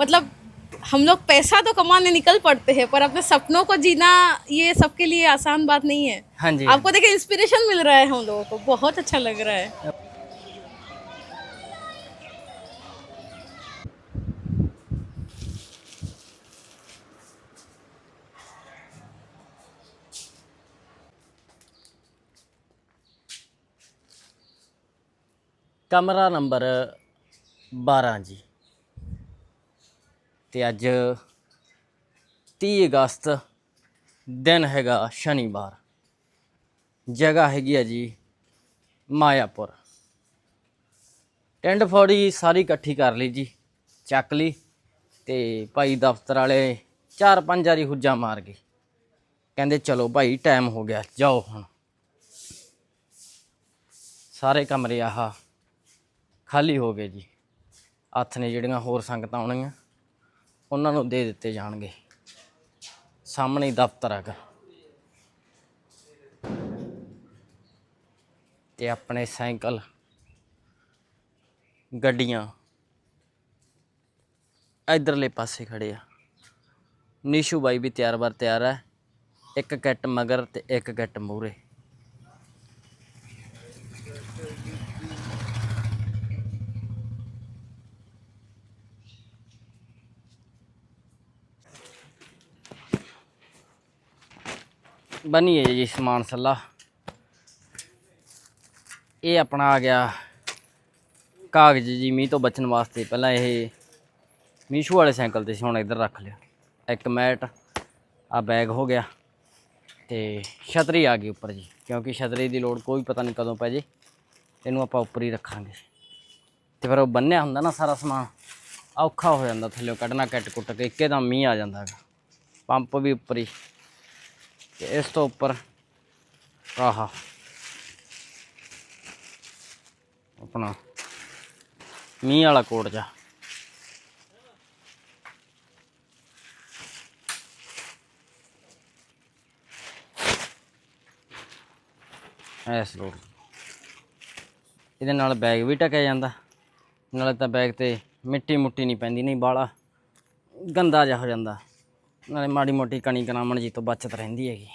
मतलब हम लोग पैसा तो कमाने निकल पड़ते हैं पर अपने सपनों को जीना ये सबके लिए आसान बात नहीं है। हाँ जी। आपको देखिए इंस्पिरेशन मिल रहा है हम लोगों को बहुत अच्छा लग रहा है। कमरा नंबर बारह जी। ਤੇ ਅੱਜ 30 ਅਗਸਤ ਦਿਨ ਹੈਗਾ ਸ਼ਨੀਵਾਰ। ਜਗ੍ਹਾ ਹੈਗੀ ਆ ਜੀ ਮਾਇਆਪੁਰ। ਟੈਂਡ ਫੌੜੀ ਸਾਰੀ ਇਕੱਠੀ ਕਰ ਲਈ ਜੀ, ਚੱਕ ਲਈ ਤੇ ਭਾਈ ਦਫ਼ਤਰ ਵਾਲੇ ਚਾਰ ਪੰਜ ਵਾਰੀ ਹੁੱਜਾ ਮਾਰ ਗਏ। ਕਹਿੰਦੇ, ਚਲੋ ਭਾਈ, ਟਾਈਮ ਹੋ ਗਿਆ, ਜਾਓ ਹੁਣ। ਸਾਰੇ ਕਮਰੇ ਆਹ ਖਾਲੀ ਹੋ ਗਏ ਜੀ। ਹੱਥ ਨੇ ਜਿਹੜੀਆਂ ਹੋਰ ਸੰਗਤਾਂ ਆਉਣੀਆਂ। ਉਹਨਾਂ ਨੂੰ ਦੇ ਦਿੱਤੇ ਜਾਣਗੇ। ਸਾਹਮਣੇ ਦਫ਼ਤਰ ਹੈਗਾ। ਤੇ ਆਪਣੇ ਸਾਈਕਲ, ਗੱਡੀਆਂ ਇਧਰਲੇ ਪਾਸੇ ਖੜੇ ਆ। ਨੀਸ਼ੂ ਬਾਈ ਵੀ ਤਿਆਰ ਬਰ ਤਿਆਰ ਹੈ ਇੱਕ ਕਿੱਟ ਮਗਰ ਤੇ ਇੱਕ ਕਿੱਟ ਮੂਰੇ ਬਣੀ ਹੈ ਜੀ ਸਮਾਨ ਸੱਲਾ। ਇਹ ਆਪਣਾ ਆ ਗਿਆ ਕਾਗਜ਼ ਜੀ, ਮੀਂਹ ਤੋਂ ਬਚਣ ਵਾਸਤੇ। ਪਹਿਲਾਂ ਇਹ ਮੀਸ਼ੂ ਵਾਲੇ ਸਾਈਕਲ ਤੇ ਸੀ, ਹੁਣ ਇੱਧਰ ਰੱਖ ਲਿਆ। ਇੱਕ ਮੈਟ ਆ ਬੈਗ ਹੋ ਗਿਆ ਤੇ ਛਤਰੀ ਆ ਗਈ ਉੱਪਰ ਜੀ। ਕਿਉਂਕਿ ਛਤਰੀ ਦੀ ਲੋੜ ਕੋਈ ਪਤਾ ਨਹੀਂ ਕਦੋਂ ਪੈ ਜੇ, ਇਹਨੂੰ ਆਪਾਂ ਉੱਪਰ ਹੀ ਰੱਖਾਂਗੇ। ਤੇ ਫਿਰ ਉਹ ਬੰਨਿਆ ਹੁੰਦਾ ਨਾ ਸਾਰਾ ਸਮਾਨ, ਔਖਾ ਹੋ ਜਾਂਦਾ ਥੱਲੇ, ਕੱਢਣਾ ਕੱਟ ਕੁੱਟ ਕੇ ਇੱਕੇ ਦਮ ਮੀਂਹ ਆ ਜਾਂਦਾ ਹੈਗਾ ਪੰਪ ਵੀ ਉੱਪਰ ਹੀ। ਤੇ ਇਸ ਤੋਂ ਉੱਪਰ ਆਹਾ ਆਪਣਾ ਮੀਂਹ ਵਾਲਾ ਕੋਟ ਜਾ ਐਸ ਲੋਡ ਇਹਦੇ ਨਾਲ ਬੈਗ ਵੀ ਟਕਿਆ ਜਾਂਦਾ। ਨਾਲੇ ਤਾਂ ਬੈਗ ਤੇ ਮਿੱਟੀ ਮੁੱਟੀ ਨਹੀਂ ਪੈਂਦੀ, ਨਹੀਂ ਬਾਲਾ ਗੰਦਾ ਜਿਹਾ ਹੋ ਜਾਂਦਾ। ਨਾਲੇ ਮਾੜੀ ਮੋਟੀ ਕਣੀ ਕਨਾਮਣ ਜੀ ਤੋਂ ਬਚਤ ਰਹਿੰਦੀ ਹੈਗੀ।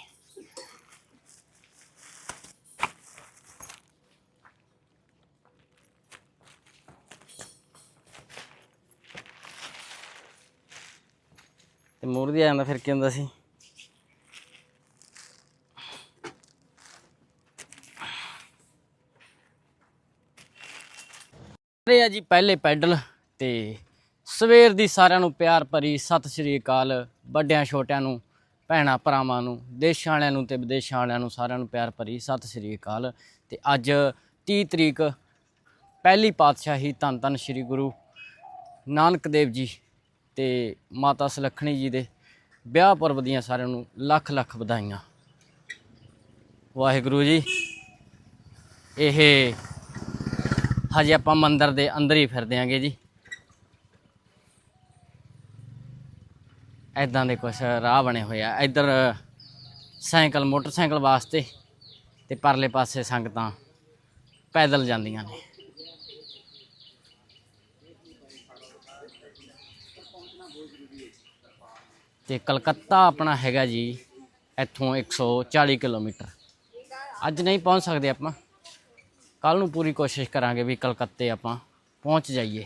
ਤੇ ਮੂਰ ਦੀ ਆ ਜਾਂਦਾ ਫਿਰ ਕੀ ਹੁੰਦਾ ਸੀ? ਰਹੇ ਆ ਜੀ ਪਹਿਲੇ ਪੈਡਲ ਤੇ ਸਵੇਰ ਦੀ ਸਾਰਿਆਂ ਨੂੰ ਪਿਆਰ ਭਰੀ ਸਤਿ ਸ੍ਰੀ ਅਕਾਲ, ਵੱਡਿਆਂ, ਛੋਟਿਆਂ ਨੂੰ, ਭੈਣਾਂ, ਭਰਾਵਾਂ ਨੂੰ, ਦੇਸ਼ਾਂ ਵਾਲਿਆਂ ਨੂੰ ਤੇ ਵਿਦੇਸ਼ਾਂ ਵਾਲਿਆਂ ਨੂੰ ਸਾਰਿਆਂ ਨੂੰ ਪਿਆਰ ਭਰੀ ਸਤਿ ਸ੍ਰੀ ਅਕਾਲ। ਤੇ ਅੱਜ 30 ਤਰੀਕ, ਪਹਿਲੀ ਪਾਤਸ਼ਾਹੀ ਧੰਨ ਧੰਨ ਸ੍ਰੀ ਗੁਰੂ ਨਾਨਕ ਦੇਵ ਜੀ ਤੇ ਮਾਤਾ ਸੁਲੱਖਣੀ ਜੀ ਦੇ ਵਿਆਹ ਪਰਬ ਦੀਆਂ ਸਾਰਿਆਂ ਨੂੰ ਲੱਖ ਲੱਖ ਵਧਾਈਆਂ। ਵਾਹਿਗੁਰੂ ਜੀ, ਇਹ ਹਜੇ ਆਪਾਂ ਮੰਦਰ ਦੇ ਅੰਦਰ ਹੀ ਫਿਰਦੇ ਆਂਗੇ ਜੀ। ਐਦਾਂ ਦੇ ਕੁਝ ਰਾਹ ਬਣੇ ਹੋਏ ਆ। ਇੱਧਰ ਸਾਈਕਲ, ਮੋਟਰਸਾਈਕਲ ਵਾਸਤੇ ਤੇ ਪਰਲੇ ਪਾਸੇ ਸੰਗਤਾਂ ਪੈਦਲ ਜਾਂਦੀਆਂ ਨੇ। ਤੇ ਕਲਕੱਤਾ ਆਪਣਾ ਹੈਗਾ ਜੀ ਇੱਥੋਂ 140 ਕਿਲੋਮੀਟਰ। ਅੱਜ ਨਹੀਂ ਪਹੁੰਚ ਸਕਦੇ ਆਪਾਂ। ਕੱਲ ਨੂੰ ਪੂਰੀ ਕੋਸ਼ਿਸ਼ ਕਰਾਂਗੇ ਵੀ ਕਲਕੱਤੇ ਆਪਾਂ ਪਹੁੰਚ ਜਾਈਏ।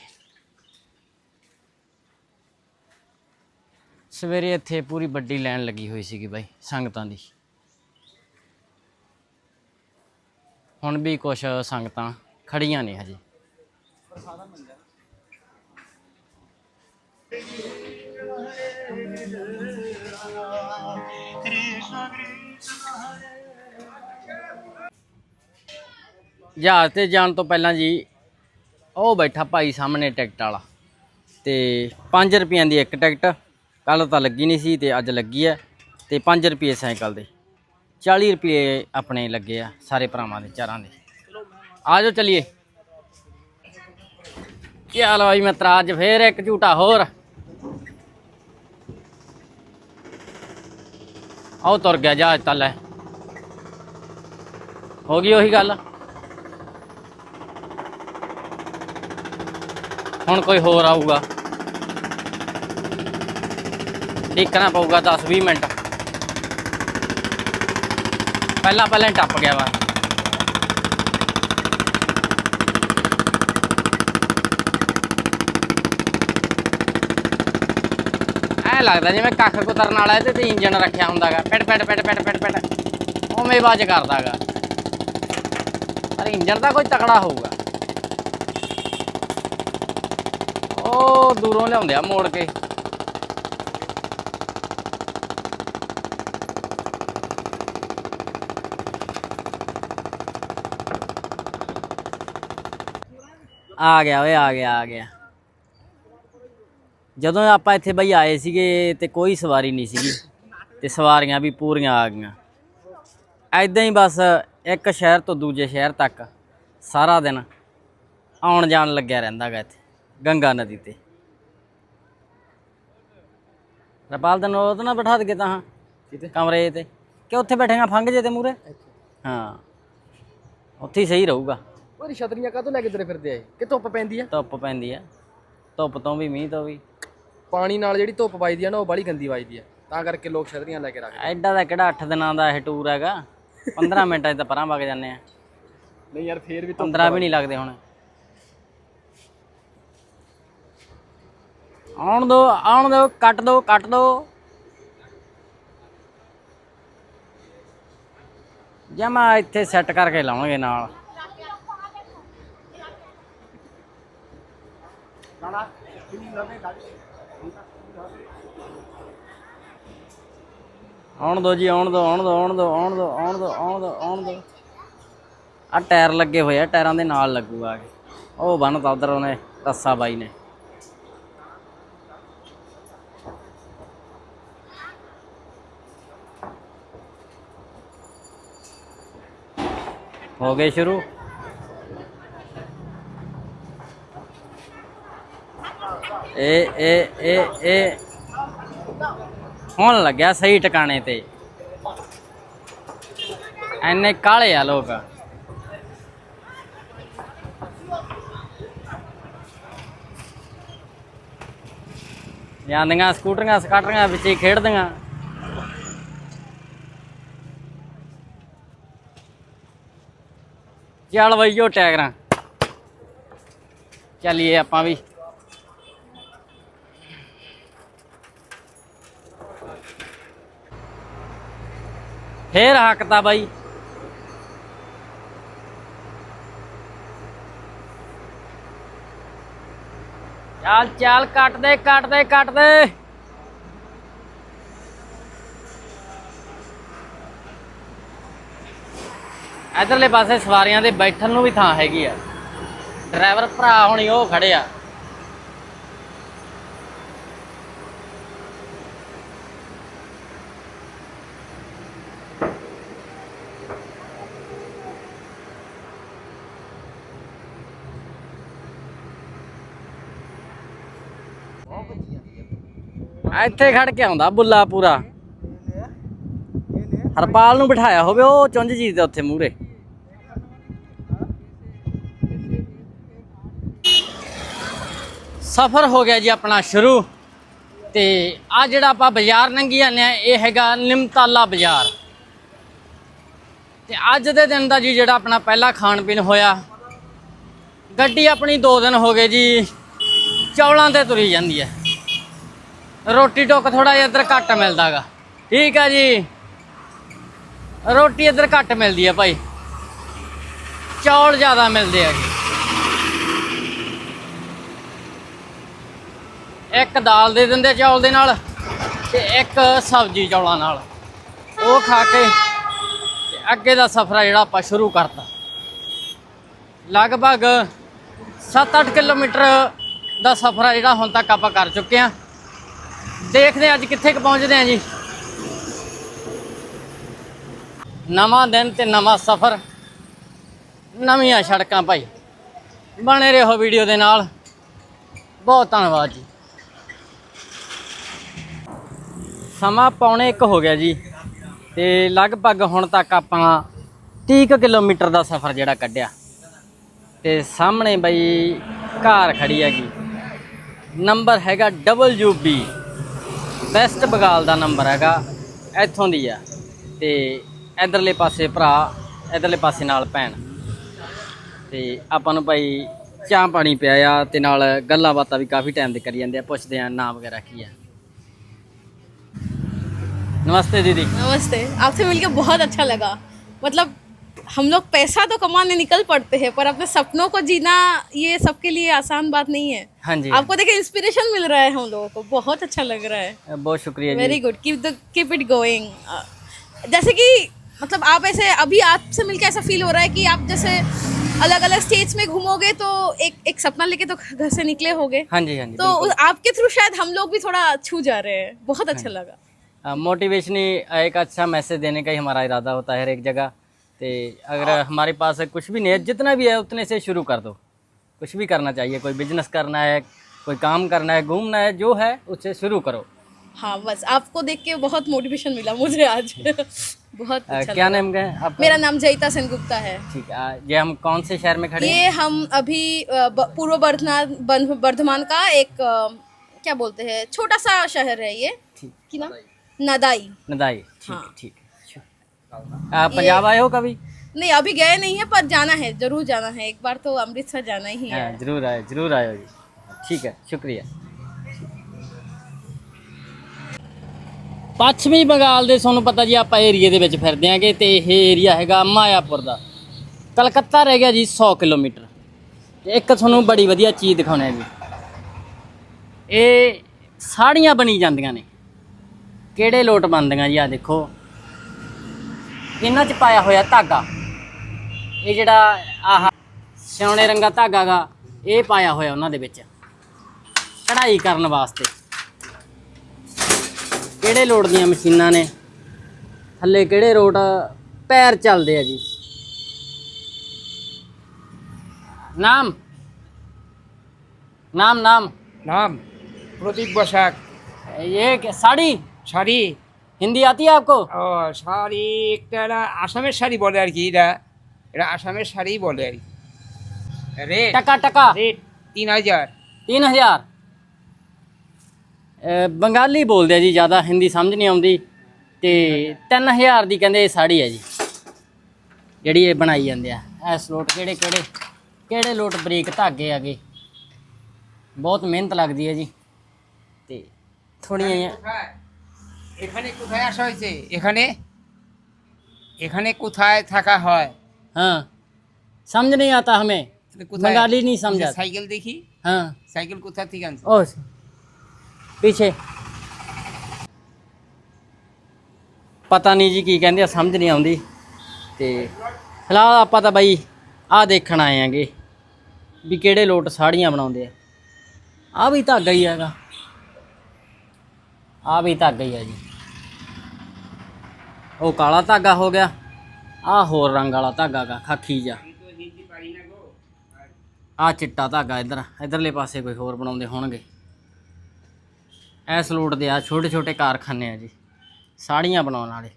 ਸਵੇਰੇ ਇੱਥੇ ਪੂਰੀ ਵੱਡੀ ਲਾਈਨ ਲੱਗੀ ਹੋਈ ਸੀਗੀ ਬਾਈ, ਸੰਗਤਾਂ ਦੀ। ਹੁਣ ਵੀ ਕੁਝ ਸੰਗਤਾਂ ਖੜੀਆਂ ਨੇ ਹਜੇ। ਜਹਾਜ਼ ਤੇ ਜਾਣ ਤੋਂ ਪਹਿਲਾਂ ਜੀ, ਉਹ ਬੈਠਾ ਭਾਈ ਸਾਹਮਣੇ ਟਿਕਟ ਵਾਲਾ ਤੇ 5 ਰੁਪਈਆਂ ਦੀ ਇੱਕ ਟਿਕਟ ਕੱਲ ਤਾਂ ਲੱਗੀ ਨਹੀਂ ਸੀ ਤੇ ਅੱਜ ਲੱਗੀ ਹੈ ਤੇ 5 ਰੁਪਏ ਸਾਈਕਲ ਦੇ। 40 ਰੁਪਏ ਆਪਣੇ ਲੱਗੇ ਆ ਸਾਰੇ ਭਰਾਵਾਂ ਦੇ, ਚਾਰਾਂ ਦੇ। ਆ ਜਾਓ ਚਲਿਏ। ਕੀ ਹਾਲ ਆ ਬਾਈ ਮਿੱਤਰਾ, ਅੱਜ ਫੇਰ ਇੱਕ ਝੂਟਾ ਹੋਰ। ਆਓ ਤੁਰ ਗਿਆ ਜਹਾਜ਼ ਤਾਂ ਲੈ। ਹੋ ਗਈ ਉਹੀ ਗੱਲ। ਹੁਣ ਕੋਈ ਹੋਰ ਆਊਗਾ। ਦੇਖਣਾ ਪਊਗਾ 10-20 ਮਿੰਟ। ਪਹਿਲਾਂ ਪਹਿਲਾਂ ਟੱਪ ਗਿਆ ਵਾ। ਐ ਲੱਗਦਾ ਜਿਵੇਂ ਕੱਖ ਕੁਤਰਨ ਵਾਲਾ ਇਹਦੇ ਤੇ ਇੰਜਨ ਰੱਖਿਆ ਹੁੰਦਾਗਾ। ਪਿੜ ਪਿੜ ਪਿੜ ਪਿੜ ਪਿੜ ਪਿੜ ਉਵੇਂ ਬਾਜ ਕਰਦਾਗਾ। ਪਰ ਇੰਜਨ ਦਾ ਕੋਈ ਤਕੜਾ ਹੋਊਗਾ। ਉਹ ਦੂਰੋਂ ਲਿਆਉਂਦੇ ਆ ਮੋੜ ਕੇ। ਆ ਗਿਆ ਓਏ ਆ ਗਿਆ ਆ ਗਿਆ। ਜਦੋਂ ਆਪਾਂ ਇੱਥੇ ਬਈ ਆਏ ਸੀਗੇ ਤੇ ਕੋਈ ਸਵਾਰੀ ਨਹੀਂ ਸੀਗੀ ਤੇ ਸਵਾਰੀਆਂ ਵੀ ਪੂਰੀਆਂ ਆ ਗਈਆਂ। ਐਦਾਂ ਹੀ ਬਸ ਇੱਕ ਸ਼ਹਿਰ ਤੋਂ ਦੂਜੇ ਸ਼ਹਿਰ ਤੱਕ ਸਾਰਾ ਦਿਨ ਆਉਣ ਜਾਣ ਲੱਗਿਆ ਰਹਿੰਦਾਗਾ ਇੱਥੇ ਗੰਗਾ ਨਦੀ ਤੇ। ਰਪਾਲ ਤੈਨੂੰ ਉਹ ਨਾ ਬਿਠਾ ਦਗੇ ਤਾਂ। ਕਿਤੇ? ਕਮਰੇ ਤੇ। ਕਿ ਉੱਥੇ ਬੈਠੇਗਾ ਫੰਗ ਜੇ ਤੇ ਮੂਰੇ ਹਾਂ। ਉੱਥੇ ਹੀ ਸਹੀ ਰਹੂਗਾ। ਉਹ ਛਤਰੀਆਂ ਕਾਹਤੋਂ ਲੈ ਕੇ ਤੁਰੇ ਫਿਰਦੇ ਆ ਕਿ ਧੁੱਪ ਪੈਂਦੀ ਆ? ਧੁੱਪ ਪੈਂਦੀ ਆ। ਧੁੱਪ ਤੋਂ ਵੀ ਮੀਂਹ ਤੋਂ ਵੀ। ਪਾਣੀ ਨਾਲ ਜਿਹੜੀ ਧੁੱਪ ਵੱਜਦੀ ਆ ਨਾ ਉਹ ਬਾਲੀ ਗੰਦੀ ਵੱਜਦੀ ਆ। ਤਾਂ ਕਰਕੇ ਲੋਕ ਛਤਰੀਆਂ ਲੈ ਕੇ ਰੱਖਦੇ ਐਡਾ ਦਾ ਕਿਹੜਾ 8 ਦਿਨਾਂ ਦਾ ਇਹ ਟੂਰ ਹੈਗਾ? 15 ਮਿੰਟਾਂ 'ਚ ਤਾਂ ਪਰਾਂ ਵਗ ਜਾਂਦੇ ਆ। ਨਹੀਂ ਯਾਰ ਫੇਰ ਵੀ 15 ਵੀ ਨਹੀਂ ਲੱਗਦੇ ਹੁਣ। ਆਉਣ ਦੋ ਆਉਣ ਦੋ ਕੱਟ ਦੋ ਕੱਟ ਦੋ। ਜਮਾ ਇੱਥੇ ਸੈੱਟ ਕਰਕੇ ਲਾਉਣਗੇ ਨਾਲ। ਆਉਣ ਦੋ ਜੀ, ਆਉਣ ਦੋ ਆਉਣ ਦੋ ਆਉਣ ਦੋ ਆਉਣ ਦੋ ਆਉਣ ਦੋ ਆਉਣ ਦੋ ਆਉਣ ਦੋ। ਆ ਟਾਇਰ ਲੱਗੇ ਹੋਏ ਆ, ਟਾਇਰਾਂ ਦੇ ਨਾਲ ਲੱਗੂਗਾ ਉਹ ਬੰਨਤਾ ਉਧਰ ਉਹਨੇ, ਰੱਸਾ ਬਾਈ ਨੇ। ਹੋ ਗਏ ਸ਼ੁਰੂ? ਇਹ ਇਹ ਇਹ ਇਹ ਹੁਣ ਲੱਗਿਆ ਸਹੀ ਟਿਕਾਣੇ ਤੇ। ਐਨੇ ਕਾਲੇ ਆ ਲੋਕ। ਜਾਂਦੀਆਂ ਸਕੂਟਰੀਆਂ, ਸਕਾਟਰੀਆਂ ਵਿੱਚ ਹੀ ਖੇਡਦੀਆਂ। ਚੱਲ ਬਈਓ ਟੈਗਰਾਂ ਚੱਲੀਏ ਆਪਾਂ ਵੀ। ਫੇਰ ਹੱਕਤਾ ਬਾਈ। ਚੱਲ ਚੱਲ, ਕੱਟ ਦੇ ਕੱਟ ਦੇ ਕੱਟ ਦੇ। ਇਧਰਲੇ ਪਾਸੇ ਸਵਾਰੀਆਂ ਦੇ ਬੈਠਣ ਨੂੰ ਵੀ ਥਾਂ ਹੈਗੀ ਆ। ਡਰਾਈਵਰ ਭਰਾ ਹੁਣੀ ਉਹ ਖੜੇ ਆ। ਇੱਥੇ ਖੜ ਕੇ ਆਉਂਦਾ ਬੁੱਲਾ ਪੂਰਾ। ਹਰਪਾਲ ਨੂੰ ਬਿਠਾਇਆ ਹੋਵੇ, ਉਹ ਚੁੰਝ ਜੀ ਦੇ ਉੱਥੇ ਮੂਰੇ ਸਫ਼ਰ ਹੋ ਗਿਆ ਜੀ ਆਪਣਾ ਸ਼ੁਰੂ। ਤੇ ਆ ਜਿਹੜਾ ਆਪਾਂ ਬਾਜ਼ਾਰ ਲੰਘੀ ਜਾਂਦੇ ਆ ਇਹ ਹੈਗਾ ਨਿਮਤਾਲਾ ਬਾਜ਼ਾਰ। ਤੇ ਅੱਜ ਦੇ ਦਿਨ ਦਾ ਜੀ ਜਿਹੜਾ ਆਪਣਾ ਪਹਿਲਾ ਖਾਣ ਪੀਣ ਹੋਇਆ, ਗੱਡੀ ਆਪਣੀ 2 ਦਿਨ ਹੋ ਗਏ ਜੀ, ਚੌਲਾਂ ਤੇ ਤੁਰੀ ਜਾਂਦੀ ਹੈ। ਰੋਟੀ ਟੁੱਕ ਥੋੜਾ ਜਿਹਾ ਇੱਧਰ ਘੱਟ ਮਿਲਦਾਗਾ। ਠੀਕ ਆ ਜੀ। ਰੋਟੀ ਇੱਧਰ ਘੱਟ ਮਿਲਦੀ ਆ ਭਾਈ। ਚੌਲ ਜ਼ਿਆਦਾ ਮਿਲਦੇ ਆ ਇੱਕ ਦਾਲ ਦੇ ਦਿੰਦੇ ਚੌਲ ਦੇ ਨਾਲ ਤੇ ਇੱਕ ਸਬਜ਼ੀ ਚੌਲਾਂ ਨਾਲ। ਉਹ ਖਾ ਕੇ ਅੱਗੇ ਦਾ ਸਫ਼ਰ ਜਿਹੜਾ ਆਪਾਂ ਸ਼ੁਰੂ ਕਰਤਾ। ਲਗਭਗ 7-8 ਕਿਲੋਮੀਟਰ ਦਾ ਸਫ਼ਰ ਜਿਹੜਾ ਹੁਣ ਤੱਕ ਆਪਾਂ ਕਰ ਚੁੱਕੇ ਆ। ਦੇਖਦੇ ਹਾਂ ਅੱਜ ਕਿੱਥੇ ਕੁ ਪਹੁੰਚਦੇ ਆ ਜੀ। ਨਵਾਂ ਦਿਨ ਤੇ ਨਵਾਂ ਸਫ਼ਰ। ਨਵੀਆਂ ਸੜਕਾਂ ਭਾਈ। ਬਣੇ ਰਹੋ ਵੀਡੀਓ ਦੇ ਨਾਲ। ਬਹੁਤ ਧੰਨਵਾਦ ਜੀ। ਸਮਾਂ ਪੌਣੇ 1 ਹੋ ਗਿਆ ਜੀ। ਤੇ ਲਗਭਗ ਹੁਣ ਤੱਕ ਆਪਾਂ 30 ਕੁ ਕਿਲੋਮੀਟਰ ਦਾ ਸਫ਼ਰ ਜਿਹੜਾ ਕੱਢਿਆ। ਤੇ ਸਾਹਮਣੇ ਬਈ ਕਾਰ ਖੜੀ ਹੈਗੀ। ਨੰਬਰ ਹੈਗਾ WB ਬੈਸਟ ਬਗਾਲ ਦਾ ਨੰਬਰ ਹੈਗਾ ਇੱਥੋਂ ਦੀ ਆ ਤੇ ਇਧਰਲੇ ਪਾਸੇ ਭਰਾ ਇਧਰਲੇ ਪਾਸੇ ਨਾਲ ਭੈਣ ਤੇ ਆਪਾਂ ਨੂੰ ਭਾਈ ਚਾਹ ਪਾਣੀ ਪਿਆ ਆ ਤੇ ਨਾਲ ਗੱਲਾਂ ਬਾਤਾਂ ਵੀ ਕਾਫੀ ਟਾਈਮ ਦੇ ਕਰੀ ਜਾਂਦੇ ਆ ਪੁੱਛਦੇ ਆ ਨਾਮ ਵਗੈਰਾ ਕੀ ਆ नमस्ते दीदी नमस्ते आपसे मिलकर बहुत अच्छा लगा मतलब हम लोग पैसा तो कमाने निकल पड़ते हैं पर अपने सपनों को जीना ये सबके लिए आसान बात नहीं है। हाँ जी। आपको देखे इंस्पिरेशन मिल रहा है हम लोगों को। बहुत अच्छा लग रहा है। बहुत शुक्रिया very good keep the keep it going जैसे कि मतलब आप ऐसे अभी आपसे मिलकर ऐसा फील हो रहा है कि आप जैसे अलग अलग स्टेट्स में घूमोगे तो एक एक सपना लेके तो घर से निकले होगे। हाँ जी हाँ जी तो आपके थ्रू शायद हम लोग भी थोड़ा छू जा रहे हैं। बहुत अच्छा लगा। मोटिवेशन ही एक अच्छा मैसेज देने का ही हमारा इरादा होता है हर एक जगह। ते अगर हमारे पास कुछ भी नहीं है जितना भी है उतने से शुरू कर दो। कुछ भी करना चाहिए कोई बिज़नेस करना है कोई काम करना है घूमना है जो है उससे शुरू करो। हाँ बस आपको देख के बहुत मोटिवेशन मिला मुझे आज। बहुत अच्छा क्या। नाम है आप मेरा नाम जयिता सेनगुप्ता है। ठीक है ये हम कौन से शहर में खड़े ये हैं? हम अभी पूर्व बर्धमान बर्धमान का एक क्या बोलते हैं छोटा सा शहर है ये। ठीक कि नदाई। नदाई। ठीक। ठीक है। पंजाब आए हो कभी नहीं अभी गए नहीं है पर जाना है जरूर जाना है एक बार तो अमृतसर जाना ही है हाँ जरूर आए जरूर आए हो जी ठीक है शुक्रिया ਪੱਛਮੀ ਬੰਗਾਲ ਦੇ ਤੁਹਾਨੂੰ ਪਤਾ ਜੀ ਆਪਾਂ ਏਰੀਏ ਦੇ ਵਿੱਚ ਫਿਰਦੇ ਆਂਗੇ ਤੇ ਇਹ ਏਰੀਆ ਹੈਗਾ ਮਾਇਆਪੁਰ ਦਾ ਕਲਕੱਤਾ ਰਹਿ ਗਿਆ ਜੀ 100 ਕਿਲੋਮੀਟਰ ਤੇ ਇੱਕ ਤੁਹਾਨੂੰ ਬੜੀ ਵਧੀਆ ਚੀਜ਼ ਦਿਖਾਉਣਾ ਹੈ ਜੀ ਇਹ ਸਾੜੀਆਂ ਬਣੀ ਜਾਂਦੀਆਂ ਨੇ ਕਿਹੜੇ ਲੋਟ ਬਣਦੀਆਂ ਜੀ ਆ ਦੇਖੋ ਇਹਨਾਂ 'ਚ ਪਾਇਆ ਹੋਇਆ ਧਾਗਾ। ਇਹ ਜਿਹੜਾ ਆਹ ਸਿਆਣੇ ਰੰਗਾ ਧਾਗਾ ਗਾ ਇਹ ਪਾਇਆ ਹੋਇਆ ਉਹਨਾਂ ਦੇ ਵਿੱਚ। ਕਢਾਈ ਕਰਨ ਵਾਸਤੇ। ਕਿਹੜੇ ਲੋੜ ਦੀਆਂ ਮਸ਼ੀਨਾਂ ਨੇ? ਥੱਲੇ ਕਿਹੜੇ ਰੋਟ ਪੈਰ ਚੱਲਦੇ ਆ ਜੀ। ਨਾਮ। ਨਾਮ ਨਾਮ। नाम प्रदीप बसाक ये क्या- साड़ी साड़ी हिंदी आती है आपको ও শাড়ি একটা এরা আসামের শাড়ি বলে আর কি এরা এরা আসামের শাড়ি বলে আর কি রেট टका टका রেট তিন হাজার तीन हजार ਬੰਗਾਲੀ ਬੋਲਦੇ ਆ ਜੀ ਜ਼ਿਆਦਾ ਹਿੰਦੀ ਸਮਝ ਨਹੀਂ ਆਉਂਦੀ ਤੇ 3000 ਦੀ ਕਹਿੰਦੇ ਇਹ ਸਾੜੀ ਹੈ ਜੀ ਜਿਹੜੀ ਇਹ ਬਣਾਈ ਜਾਂਦੇ ਆ ਐਸ ਲੋਟ ਕਿਹੜੇ ਕਿਹੜੇ ਕਿਹੜੇ ਲੋਟ ਬਰੀਕ ਧਾਗੇ ਆਗੇ ਬਹੁਤ ਮਿਹਨਤ ਲੱਗਦੀ ਹੈ ਜੀ ਤੇ ਥੋੜੀਆਂ ਜਿਹੀਆਂ কোথায়? এখানে কোথায় আসা হয়েছে এখানে এখানে কোথায় থাকা হয় हाँ समझ नहीं आता हमें কোথায় बंगाली नहीं समझ आता সাইকেল দেখি हाँ সাইকেল কোথা থেকে আনছে ओ पीछे ਪਤਾ ਨਹੀਂ ਜੀ ਕੀ ਕਹਿੰਦੇ ਆ ਸਮਝ ਨਹੀਂ ਆਉਂਦੀ ਤੇ ਫਿਲਹਾਲ ਆਪਾਂ ਤਾਂ ਬਾਈ ਆਹ ਦੇਖਣ ਆਏ ਆਂਗੇ ਵੀ ਕਿਹੜੇ ਲੋਟ ਸਾੜੀਆਂ ਬਣਾਉਂਦੇ ਆ ਆ ਵੀ ਧਾਗਾ ਹੀ ਹੈਗਾ ਆ ਵੀ ਧਾਗਾ ਹੀ ਆ ਜੀ ਉਹ ਕਾਲਾ ਧਾਗਾ ਹੋ ਗਿਆ। ਆ ਹੋਰ ਰੰਗ ਵਾਲਾ ਧਾਗਾ ਗਾ, ਖਾਕੀ ਜਾ ਆ ਚਿੱਟਾ ਧਾਗਾ ਇਧਰ, ਇਧਰਲੇ ਪਾਸੇ ਕੋਈ ਹੋਰ ਬਣਾਉਂਦੇ ਹੋਣਗੇ। ਐਸ ਸਲੂਟ ਦੇ ਆ ਛੋਟੇ ਛੋਟੇ ਕਾਰਖਾਨੇ ਆ ਜੀ। ਸਾੜੀਆਂ ਬਣਾਉਣ ਵਾਲੇ।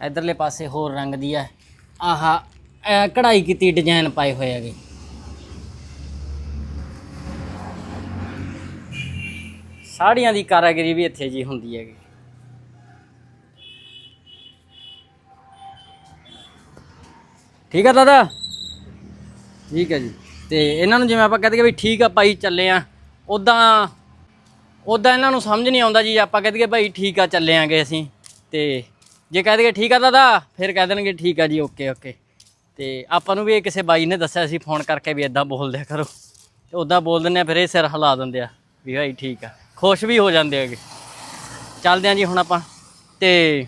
ਇਧਰਲੇ ਪਾਸੇ ਹੋਰ ਰੰਗ ਦੀ ਆ। ਆਹਾ ਇਹ ਕਢਾਈ ਕੀਤੀ ਡਿਜ਼ਾਈਨ ਪਾਏ ਹੋਏ ਹੈਗੇ। ਸਾੜੀਆਂ ਦੀ ਕਾਰਾਗਰੀ ਵੀ ਇੱਥੇ ਜੀ ਹੁੰਦੀ ਹੈਗੀ। ਠੀਕ ਆ ਦਾਦਾ? ਠੀਕ ਹੈ ਜੀ। ਤੇ ਇਹਨਾਂ ਨੂੰ ਜਿਵੇਂ ਆਪਾਂ ਕਹਦੇ ਕਿ ਵੀ ਠੀਕ ਆ ਭਾਈ, ਚੱਲੇ ਆ। ਉਦਾਂ ਉਦਾਂ ਇਹਨਾਂ ਨੂੰ ਸਮਝ ਨਹੀਂ ਆਉਂਦਾ ਜੀ, ਆਪਾਂ ਕਹਦੇ ਕਿ ਭਾਈ ਠੀਕ ਆ, ਚੱਲੇ ਆਂਗੇ ਅਸੀਂ। ਤੇ ਜੇ ਕਹਿ ਦਈਏ ਠੀਕ ਆ ਦਾਦਾ, ਫਿਰ ਕਹਿ ਦੇਣਗੇ ਠੀਕ ਆ ਜੀ, ਓਕੇ ਓਕੇ। ਤੇ ਆਪਾਂ ਨੂੰ ਵੀ ਇਹ ਕਿਸੇ ਬਾਈ ਨੇ ਦੱਸਿਆ ਸੀ, ਫੋਨ ਕਰਕੇ ਵੀ ਇਦਾਂ ਬੋਲਦਿਆ ਕਰੋ। ਤੇ ਉਦਾਂ ਬੋਲ ਦਿੰਦੇ ਆ, ਫਿਰ ਇਹ ਸਿਰ ਹਿਲਾ ਦਿੰਦੇ ਆ, ਵੀ ਭਾਈ ਠੀਕ ਆ। ਖੁਸ਼ ਵੀ ਹੋ ਜਾਂਦੇ ਹੈਗੇ। ਚੱਲਦੇ ਆ ਜੀ ਹੁਣ ਆਪਾਂ। ਤੇ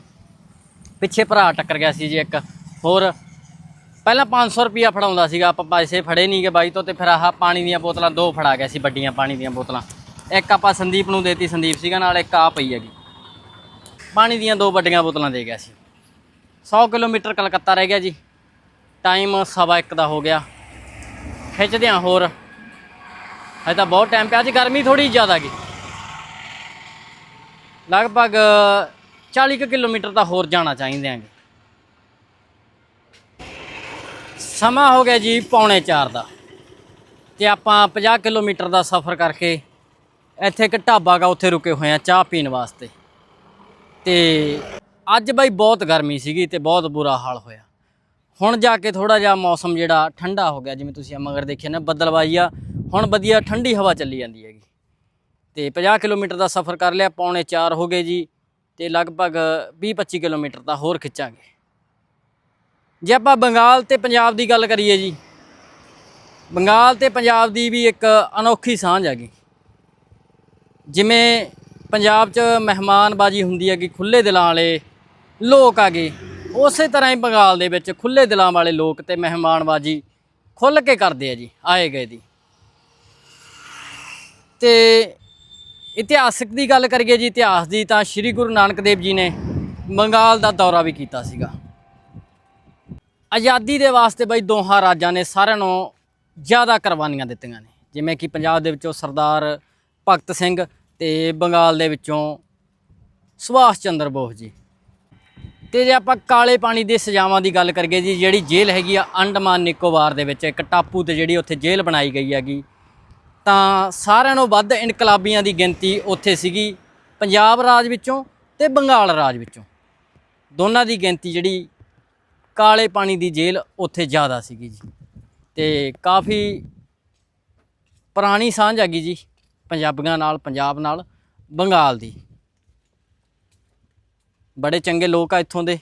ਪਿੱਛੇ ਭਰਾ ਟੱਕਰ ਗਿਆ ਸੀ ਜੀ ਇੱਕ। ਹੋਰ ਪਹਿਲਾਂ 500 ਰੁਪਿਆ ਫੜਾਉਂਦਾ ਸੀਗਾ, ਆਪਾਂ ਪੈਸੇ ਫੜੇ ਨਹੀਂ ਗਏ ਬਾਈ ਤੋਂ ਤੇ ਫਿਰ ਆਹ ਪਾਣੀ ਦੀਆਂ ਬੋਤਲਾਂ ਦੋ ਫੜਾ ਗਿਆ ਸੀ, ਵੱਡੀਆਂ ਪਾਣੀ ਦੀਆਂ ਬੋਤਲਾਂ। ਇੱਕ ਆਪਾਂ ਸੰਦੀਪ ਨੂੰ ਦੇਤੀ, ਸੰਦੀਪ ਸੀਗਾ ਨਾਲ ਇੱਕ ਆ ਪਈ ਹੈਗੀ। ਪਾਣੀ ਦੀਆਂ ਦੋ ਵੱਡੀਆਂ ਬੋਤਲਾਂ ਦੇ ਗਿਆ ਸੀ। 100 ਕਿਲੋਮੀਟਰ ਕਲਕੱਤਾ ਰਹਿ ਗਿਆ ਜੀ। ਟਾਈਮ ਸਵਾ ਇੱਕ ਦਾ ਹੋ ਗਿਆ। ਖਿੱਚਦੇ ਹਾਂ ਹੋਰ। ਹਜੇ ਤਾਂ ਬਹੁਤ ਟਾਈਮ ਪਿਆ, ਅੱਜ ਗਰਮੀ ਥੋੜੀ ਜ਼ਿਆਦਾ ਗਈ ਲਗਭਗ 40 ਕੁ ਕਿਲੋਮੀਟਰ ਤਾਂ ਹੋਰ ਜਾਣਾ ਚਾਹੀਦੇ ਆਂਗੇ। ਸਮਾਂ ਹੋ ਗਿਆ ਜੀ ਪੌਣੇ 4 ਦਾ। ਤੇ ਆਪਾਂ 50 ਕਿਲੋਮੀਟਰ ਦਾ ਸਫ਼ਰ ਕਰਕੇ ਇੱਥੇ ਇੱਕ ਢਾਬਾ ਗਾ ਉੱਥੇ ਰੁਕੇ ਹੋਏ ਆ ਚਾਹ ਪੀਣ ਵਾਸਤੇ। ਤੇ ਅੱਜ ਬਾਈ ਬਹੁਤ ਗਰਮੀ ਸੀਗੀ ਤੇ ਬਹੁਤ ਬੁਰਾ ਹਾਲ ਹੋਇਆ। ਹੁਣ ਜਾ ਕੇ ਥੋੜਾ ਜਿਹਾ ਮੌਸਮ ਜਿਹੜਾ ਠੰਡਾ ਹੋ ਗਿਆ, ਜਿਵੇਂ ਤੁਸੀਂ ਮਗਰ ਦੇਖਿਆ ਨਾ ਬੱਦਲਵਾਈ ਆ, ਹੁਣ ਵਧੀਆ ਠੰਡੀ ਹਵਾ ਚੱਲੀ ਜਾਂਦੀ ਹੈਗੀ। ਤੇ 50 ਕਿਲੋਮੀਟਰ ਦਾ ਸਫ਼ਰ ਕਰ ਲਿਆ, ਪੌਣੇ 4 ਹੋ ਗਏ ਜੀ, ਤੇ ਲਗਭਗ 20-25 ਕਿਲੋਮੀਟਰ ਦਾ ਹੋਰ ਖਿੱਚਾਂਗੇ। ਜੇ ਆਪਾਂ ਬੰਗਾਲ ਤੇ ਪੰਜਾਬ ਦੀ ਗੱਲ ਕਰੀਏ ਜੀ, ਬੰਗਾਲ ਤੇ ਪੰਜਾਬ ਦੀ ਵੀ ਇੱਕ ਅਨੋਖੀ ਸਾਂਝ ਹੈਗੀ। ਜਿਵੇਂ ਪੰਜਾਬ 'ਚ ਮਹਿਮਾਨਬਾਜੀ ਹੁੰਦੀ ਹੈਗੀ ਕਿ ਖੁੱਲੇ ਦਿਲਾਂ ਵਾਲੇ ਲੋਕ ਆਗੇ ਉਸੇ ਤਰ੍ਹਾਂ ਹੀ ਬੰਗਾਲ ਦੇ ਵਿੱਚ ਖੁੱਲੇ ਦਿਲਾਂ ਵਾਲੇ ਲੋਕ ਤੇ ਮਹਿਮਾਨਬਾਜੀ ਖੁੱਲ ਕੇ ਕਰਦੇ ਆ ਜੀ, ਆਏ ਗਏ ਦੀ। ਤੇ ਇਤਿਹਾਸਕ ਦੀ ਗੱਲ ਕਰੀਏ ਜੀ, ਇਤਿਹਾਸ ਦੀ ਤਾਂ ਸ੍ਰੀ ਗੁਰੂ ਨਾਨਕ ਦੇਵ ਜੀ ਨੇ ਬੰਗਾਲ ਦਾ ਦੌਰਾ ਵੀ ਕੀਤਾ ਸੀਗਾ। ਆਜ਼ਾਦੀ ਦੇ ਵਾਸਤੇ ਬਈ ਦੋਹਾਂ ਰਾਜਾਂ ਨੇ ਸਾਰਿਆਂ ਨੂੰ ਜ਼ਿਆਦਾ ਕੁਰਬਾਨੀਆਂ ਦਿੱਤੀਆਂ ਨੇ। ਜਿਵੇਂ ਕਿ ਪੰਜਾਬ ਦੇ ਵਿੱਚੋਂ ਸਰਦਾਰ ਭਗਤ ਸਿੰਘ ਤੇ ਬੰਗਾਲ ਦੇ ਵਿੱਚੋਂ ਸੁਭਾਸ਼ ਚੰਦਰ ਬੋਸ ਜੀ। ਤੇ ਜੇ ਆਪਾਂ ਕਾਲੇ ਪਾਣੀ ਦੇ ਸਜ਼ਾਵਾਂ ਦੀ ਗੱਲ ਕਰੀਏ ਜੀ, ਜਿਹੜੀ ਜੇਲ੍ਹ ਹੈਗੀ ਆ ਅੰਡਮਾਨ ਨਿਕੋਬਾਰ ਦੇ ਵਿੱਚ, ਇੱਕ ਟਾਪੂ ਤੇ ਜਿਹੜੀ ਉੱਥੇ ਜੇਲ੍ਹ ਬਣਾਈ ਗਈ ਹੈਗੀ, ਤਾਂ ਸਾਰਿਆਂ ਨਾਲੋਂ ਵੱਧ ਇਨਕਲਾਬੀਆਂ ਦੀ ਗਿਣਤੀ ਉੱਥੇ ਸੀਗੀ ਪੰਜਾਬ ਰਾਜ ਵਿੱਚੋਂ ਤੇ ਬੰਗਾਲ ਰਾਜ ਵਿੱਚੋਂ। ਦੋਨਾਂ ਦੀ ਗਿਣਤੀ ਜਿਹੜੀ ਕਾਲੇ ਪਾਣੀ ਦੀ ਜੇਲ੍ਹ ਉੱਥੇ ਜ਼ਿਆਦਾ ਸੀਗੀ ਜੀ। ਤੇ ਕਾਫੀ ਪੁਰਾਣੀ ਸਾਂਝ ਆ ਗਈ ਜੀ, ਪੰਜਾਬੀਆਂ ਨਾਲ, ਪੰਜਾਬ ਨਾਲ, ਬੰਗਾਲ ਦੀ। ਬੜੇ ਚੰਗੇ ਲੋਕ ਆ ਇੱਥੋਂ ਦੇ।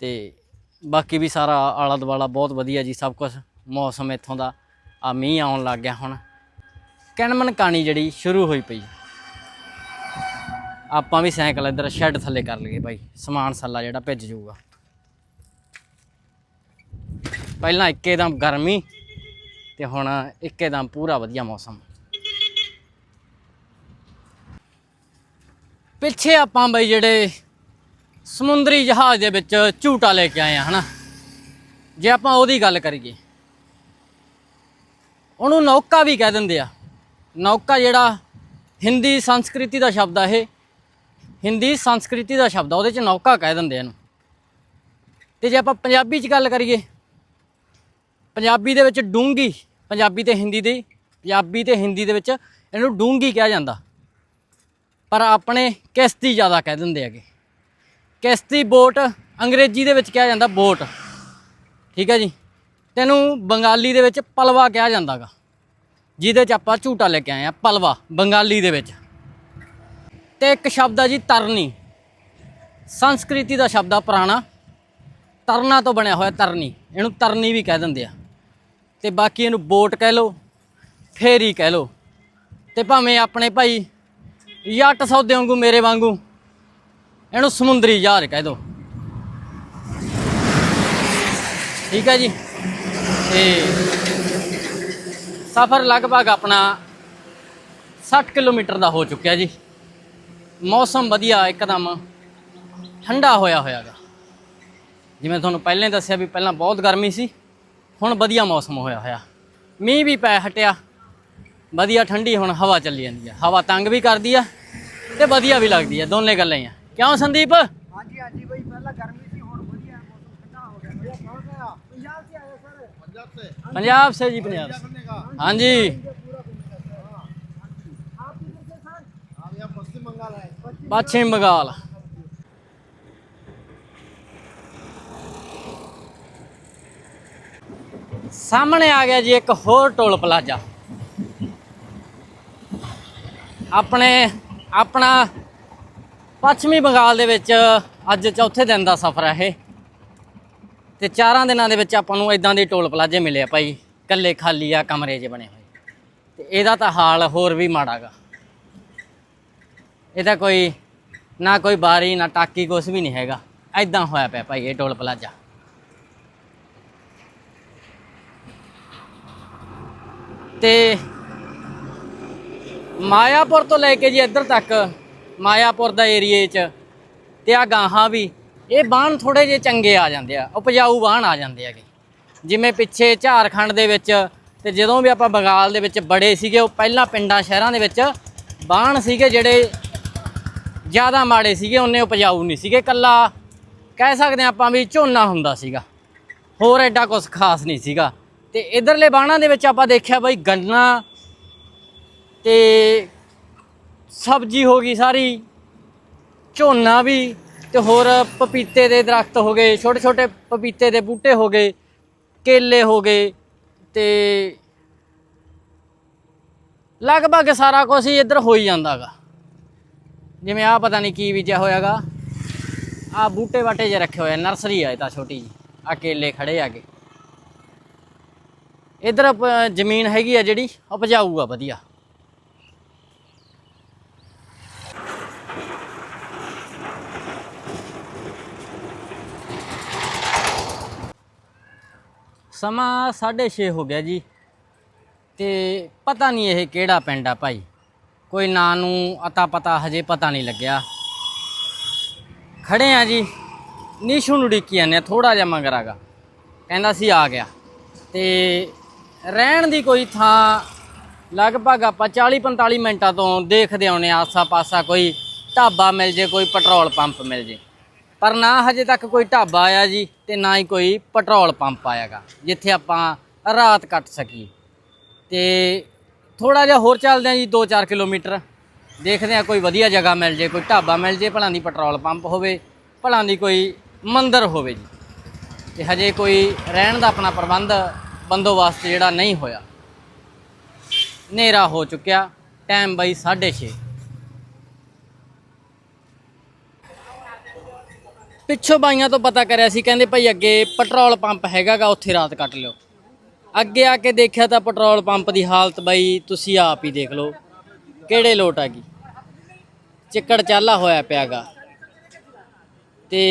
ਤੇ ਬਾਕੀ ਵੀ ਸਾਰਾ ਆਲਾ ਦੁਆਲਾ ਬਹੁਤ ਵਧੀਆ ਜੀ, ਸਭ ਕੁਝ ਮੌਸਮ ਇੱਥੋਂ ਦਾ। ਆ ਮੀਂਹ ਆਉਣ ਲੱਗ ਗਿਆ ਹੁਣ। ਕਣਮਨ ਕਾਣੀ ਜਿਹੜੀ ਸ਼ੁਰੂ ਹੋਈ ਪਈ। ਆਪਾਂ ਵੀ ਸਾਈਕਲ ਇੱਧਰ ਸ਼ੈੱਡ ਥੱਲੇ ਕਰ ਲਈਏ ਭਾਈ ਸਮਾਨ ਸੱਲਾ ਜਿਹੜਾ ਭਿੱਜ ਜਾਊਗਾ। ਪਹਿਲਾਂ ਇੱਕੇਦਮ ਗਰਮੀ ਤੇ ਹੁਣ ਇੱਕੇਦਮ ਪੂਰਾ ਵਧੀਆ ਮੌਸਮ। ਪਿੱਛੇ ਆਪਾਂ ਬਈ ਜਿਹੜੇ ਸਮੁੰਦਰੀ ਜਹਾਜ਼ ਦੇ ਵਿੱਚ ਝੂਟਾ ਲੈ ਕੇ ਆਏ ਆ, ਹਨਾ? ਜੇ ਆਪਾਂ ਉਹਦੀ ਗੱਲ ਕਰੀਏ, ਉਹਨੂੰ ਨੌਕਾ ਵੀ ਕਹਿ ਦਿੰਦੇ ਆ। ਨੌਕਾ ਜਿਹੜਾ ਹਿੰਦੀ ਸੰਸਕ੍ਰਿਤੀ ਦਾ ਸ਼ਬਦ ਆ ਇਹ। ਹਿੰਦੀ ਸੰਸਕ੍ਰਿਤੀ ਦਾ ਸ਼ਬਦ ਆ, ਉਹਦੇ ਚ ਨੌਕਾ ਕਹਿ ਦਿੰਦੇ ਇਹਨੂੰ। ਤੇ ਜੇ ਆਪਾਂ ਪੰਜਾਬੀ ਚ ਗੱਲ ਕਰੀਏ ਪੰਜਾਬੀ ਦੇ ਵਿੱਚ ਡੂੰਗੀ ਪੰਜਾਬੀ ਤੇ ਹਿੰਦੀ ਦੀ, ਪੰਜਾਬੀ ਤੇ ਹਿੰਦੀ ਦੇ ਵਿੱਚ ਇਹਨੂੰ ਡੂੰਗੀ ਕਿਹਾ ਜਾਂਦਾ। ਪਰ ਆਪਣੇ ਕਿਸ਼ਤੀ ਜ਼ਿਆਦਾ ਕਹਿ ਦਿੰਦੇ ਹੈਗੇ। ਕਿਸ਼ਤੀ ਬੋਟ ਅੰਗਰੇਜ਼ੀ ਦੇ ਵਿੱਚ ਕਿਹਾ ਜਾਂਦਾ ਬੋਟ। ਠੀਕ ਹੈ ਜੀ? ਤੈਨੂੰ ਬੰਗਾਲੀ ਦੇ ਵਿੱਚ ਪਲਵਾ ਕਿਹਾ ਜਾਂਦਾਗਾ। ਜਿਹਦੇ ਚ ਆਪਾਂ ਝੂਟਾ ਲੈ ਕੇ ਆਏ ਆ, ਪਲਵਾ, ਬੰਗਾਲੀ ਦੇ ਵਿੱਚ। ਤੇ ਇੱਕ ਸ਼ਬਦ ਆ ਜੀ ਤਰਨੀ। ਸੰਸਕ੍ਰਿਤੀ ਦਾ ਸ਼ਬਦ ਆ ਪੁਰਾਣਾ। ਤਰਨਾ ਤੋਂ ਬਣਿਆ ਹੋਇਆ ਤਰਨੀ। ਇਹਨੂੰ ਤਰਨੀ ਵੀ ਕਹਿ ਦਿੰਦੇ ਆ। ਤੇ ਬਾਕੀ ਇਹਨੂੰ ਬੋਟ ਕਹਿ ਲਓ, ਫੇਰੀ ਕਹਿ ਲਓ। ਤੇ ਭਾਵੇਂ ਆਪਣੇ ਭਾਈ ਯੱਟ ਸੌਦੇ ਵਾਂਗੂ ਮੇਰੇ ਵਾਂਗੂ, ਇਹਨੂੰ ਸਮੁੰਦਰੀ ਜਹਾਜ਼ ਕਹਿ ਦਿਓ ਠੀਕ ਹੈ ਜੀ? ਤੇ ਸਫ਼ਰ ਲਗਭਗ ਆਪਣਾ 60 ਕਿਲੋਮੀਟਰ ਦਾ ਹੋ ਚੁੱਕਿਆ ਜੀ। ਮੌਸਮ ਵਧੀਆ, ਇੱਕਦਮ ਠੰਡਾ ਹੋਇਆ ਹੋਇਆਗਾ। ਜਿਵੇਂ ਤੁਹਾਨੂੰ ਪਹਿਲਾਂ ਦੱਸਿਆ ਵੀ ਪਹਿਲਾਂ ਬਹੁਤ ਗਰਮੀ ਸੀ। ਹੁਣ ਵਧੀਆ ਮੌਸਮ ਹੋਇਆ ਹੋਇਆ। ਮੀਂਹ ਵੀ ਪੈ ਹਟਿਆ। ਵਧੀਆ ਠੰਡੀ ਹੁਣ ਹਵਾ ਚੱਲੀ ਜਾਂਦੀ ਆ। ਹਵਾ ਤੰਗ ਵੀ ਕਰਦੀ ਆ ਤੇ ਵਧੀਆ ਵੀ ਲੱਗਦੀ ਆ। ਦੋਨੇ ਗੱਲਾਂ ਹੀ ਆ। ਕਿਉਂ ਸੰਦੀਪ? ਹਾਂਜੀ ਹਾਂਜੀ ਬਈ ਪਹਿਲਾਂ ਗਰਮੀ ਸੀ ਹੁਣ ਵਧੀਆ ਮੌਸਮ ਠੰਡਾ ਹੋ ਗਿਆ। ਪੰਜਾਬ ਸੇ ਆਏ ਸਰ? ਪੰਜਾਬ ਸੇ। ਪੰਜਾਬ ਸੇ ਜੀ ਪੰਜਾਬ ਸੇ। ਹਾਂਜੀ। ਪੱਛਮ ਬੰਗਾਲ। ਸਾਹਮਣੇ ਆ ਗਿਆ ਜੀ ਇੱਕ ਹੋਰ ਟੋਲ ਪਲਾਜ਼ਾ। ਆਪਣੇ, ਆਪਣਾ ਪੱਛਮੀ ਬੰਗਾਲ ਦੇ ਵਿੱਚ ਅੱਜ ਚੌਥੇ ਦਿਨ ਦਾ ਸਫ਼ਰ ਹੈ ਇਹ। ਤੇ ਚਾਰਾਂ ਦਿਨਾਂ ਦੇ ਵਿੱਚ ਆਪਾਂ ਨੂੰ ਇਦਾਂ ਦੇ ਟੋਲ ਪਲਾਜ਼ੇ ਮਿਲੇ ਆ ਭਾਈ ਕੱਲੇ ਖਾਲੀ ਆ, ਕਮਰੇ 'ਚ ਬਣੇ ਹੋਏ। ਤੇ ਇਹਦਾ ਤਾਂ ਹਾਲ ਹੋਰ ਵੀ ਮਾੜਾਗਾ ਇਹਦਾ ਕੋਈ, ਨਾ ਕੋਈ ਬਾਰੀ, ਨਾ ਟਾਕੀ, ਕੁਛ ਵੀ ਨਹੀਂ ਹੈਗਾ। ਐਦਾਂ ਹੋਇਆ ਪਿਆ ਭਾਈ ਇਹ ਟੋਲ ਪਲਾਜ਼ਾ। ਤੇ ਮਾਇਆਪੁਰ ਤੋਂ ਲੈ ਕੇ ਜੀ ਇੱਧਰ ਤੱਕ, ਮਾਇਆਪੁਰ ਦਾ ਏਰੀਏ 'ਚ, ਤੇ ਆ ਗਾਹਾਂ ਵੀ, ਇਹ ਬਾਣ ਥੋੜੇ ਜਿਹੇ ਚੰਗੇ ਆ ਜਾਂਦੇ ਆ, ਉਪਜਾਊ ਬਾਣ ਆ ਜਾਂਦੇ ਹੈਗੇ। ਜਿਵੇਂ ਪਿੱਛੇ ਝਾਰਖੰਡ ਦੇ ਵਿੱਚ ਤੇ ਜਦੋਂ ਵੀ ਆਪਾਂ ਬੰਗਾਲ ਦੇ ਵਿੱਚ ਬੜੇ ਸੀਗੇ, ਉਹ ਪਹਿਲਾਂ ਪਿੰਡਾਂ ਸ਼ਹਿਰਾਂ ਦੇ ਵਿੱਚ ਬਾਣ ਸੀਗੇ ਜਿਹੜੇ ਜ਼ਿਆਦਾ ਮਾੜੇ ਸੀਗੇ, ਉਹਨੇ ਉਪਜਾਊ ਨਹੀਂ ਸੀਗੇ। ਕੱਲਾ ਕਹਿ ਸਕਦੇ ਹਾਂ ਆਪਾਂ ਵੀ ਝੋਨਾ ਹੁੰਦਾ ਸੀਗਾ। ਹੋਰ ਐਡਾ ਕੁਝ ਖਾਸ ਨਹੀਂ ਸੀਗਾ। ਤੇ ਇਧਰਲੇ ਬਾਣਾ ਦੇ ਵਿੱਚ ਆਪਾਂ ਦੇਖਿਆ ਬਈ ਗੰਨਾ ਤੇ ਸਬਜ਼ੀ ਹੋ ਗਈ ਸਾਰੀ, ਝੋਨਾ ਵੀ ਤੇ ਹੋਰ ਪਪੀਤੇ ਦੇ ਦਰਖਤ ਹੋ ਗਏ ਛੋਟੇ ਛੋਟੇ ਪਪੀਤੇ ਦੇ ਬੂਟੇ ਹੋ ਗਏ, ਕੇਲੇ ਹੋ ਗਏ ਤੇ ਲਗਭਗ ਸਾਰਾ ਕੁਝ ਹੀ ਇੱਧਰ ਹੋ ਹੀ ਜਾਂਦਾਗਾ। ਜਿਵੇਂ ਆ ਪਤਾ ਨਹੀਂ ਕੀ ਬੀਜਿਆ ਹੋਇਆਗਾ। ਆ ਬੂਟੇ ਬਾਟੇ ਜੇ ਰੱਖੇ ਹੋਏ ਆ, ਨਰਸਰੀ ਆ ਇਹ ਤਾਂ ਛੋਟੀ ਜੀ ਆ ਕੇਲੇ ਖੜੇ ਆਗੇ ਇੱਧਰ ਜ਼ਮੀਨ ਹੈਗੀ ਆ ਜਿਹੜੀ ਉਪਜਾਊ ਆ ਵਧੀਆ। ਸਮਾਂ 6:30 ਹੋ ਗਿਆ ਜੀ, ਤੇ ਪਤਾ ਨਹੀਂ ਇਹ ਕਿਹੜਾ ਪਿੰਡ ਆ ਭਾਈ। ਕੋਈ ਨਾਂ ਨੂੰ ਅਤਾ ਪਤਾ ਹਜੇ ਪਤਾ ਨਹੀਂ ਲੱਗਿਆ। ਖੜੇ ਆ ਜੀ, ਨੀਸ਼ੂ ਨੂੰ ਡਿੱਕੀ ਜਾਂਦੇ ਆ ਥੋੜਾ ਜਿਹਾ ਮੰਗਰਾਗਾ। ਕਹਿੰਦਾ ਸੀ ਆ ਗਿਆ। ਤੇ ਰਹਿਣ ਦੀ ਕੋਈ ਥਾਂ, ਲਗਭਗ ਆਪਾਂ 40 45 ਮਿੰਟਾਂ ਤੋਂ ਦੇਖਦੇ ਆਉਨੇ ਆਸਾ ਪਾਸਾ ਕੋਈ ਢਾਬਾ ਮਿਲ ਜੇ, ਕੋਈ ਪੈਟਰੋਲ ਪੰਪ ਮਿਲ ਜੇ। ਪਰ ਨਾ ਹਜੇ ਤੱਕ ਕੋਈ ਢਾਬਾ ਆਇਆ ਜੀ ਤੇ ਨਾ ਹੀ ਕੋਈ ਪੈਟਰੋਲ ਪੰਪ ਆਇਆਗਾ, ਜਿੱਥੇ ਆਪਾਂ ਰਾਤ ਕੱਟ ਸਕੀਏ। ਤੇ ਥੋੜਾ ਜਿਹਾ ਹੋਰ ਚੱਲਦੇ ਆ ਜੀ 2-4 ਕਿਲੋਮੀਟਰ। ਦੇਖਦੇ ਆ ਕੋਈ ਵਧੀਆ ਜਗ੍ਹਾ ਮਿਲ ਜੇ, ਕੋਈ ਢਾਬਾ ਮਿਲ ਜੇ, ਭਲਾਂ ਦੀ ਪੈਟਰੋਲ ਪੰਪ ਹੋਵੇ, ਭਲਾਂ ਦੀ ਕੋਈ ਮੰਦਿਰ ਹੋਵੇ ਜੀ। ਤੇ ਹਜੇ ਕੋਈ ਰਹਿਣ ਦਾ ਆਪਣਾ ਪ੍ਰਬੰਧ ਬੰਦੋਬਸਤ ਜਿਹੜਾ ਨਹੀਂ ਹੋਇਆ। ਹਨੇਰਾ ਹੋ ਚੁੱਕਿਆ, ਟਾਈਮ ਬਾਈ 6:30 ਪਿੱਛੋਂ ਬਾਈਆਂ ਤੋਂ ਪਤਾ ਕਰਿਆ ਸੀ, ਕਹਿੰਦੇ ਭਾਈ ਅੱਗੇ ਪੈਟਰੋਲ ਪੰਪ ਹੈਗਾਗਾ, ਉੱਥੇ ਰਾਤ ਕੱਟ ਲਿਓ। ਅੱਗੇ ਆ ਕੇ ਦੇਖਿਆ ਤਾਂ ਪੈਟਰੋਲ ਪੰਪ ਦੀ ਹਾਲਤ ਬਾਈ ਤੁਸੀਂ ਆਪ ਹੀ ਦੇਖ ਲਓ, ਕਿਹੜੇ ਲੋਟ ਆ ਗਈ। ਚਿੱਕੜ ਚਾਲਾ ਹੋਇਆ ਪਿਆਗਾ। ਤੇ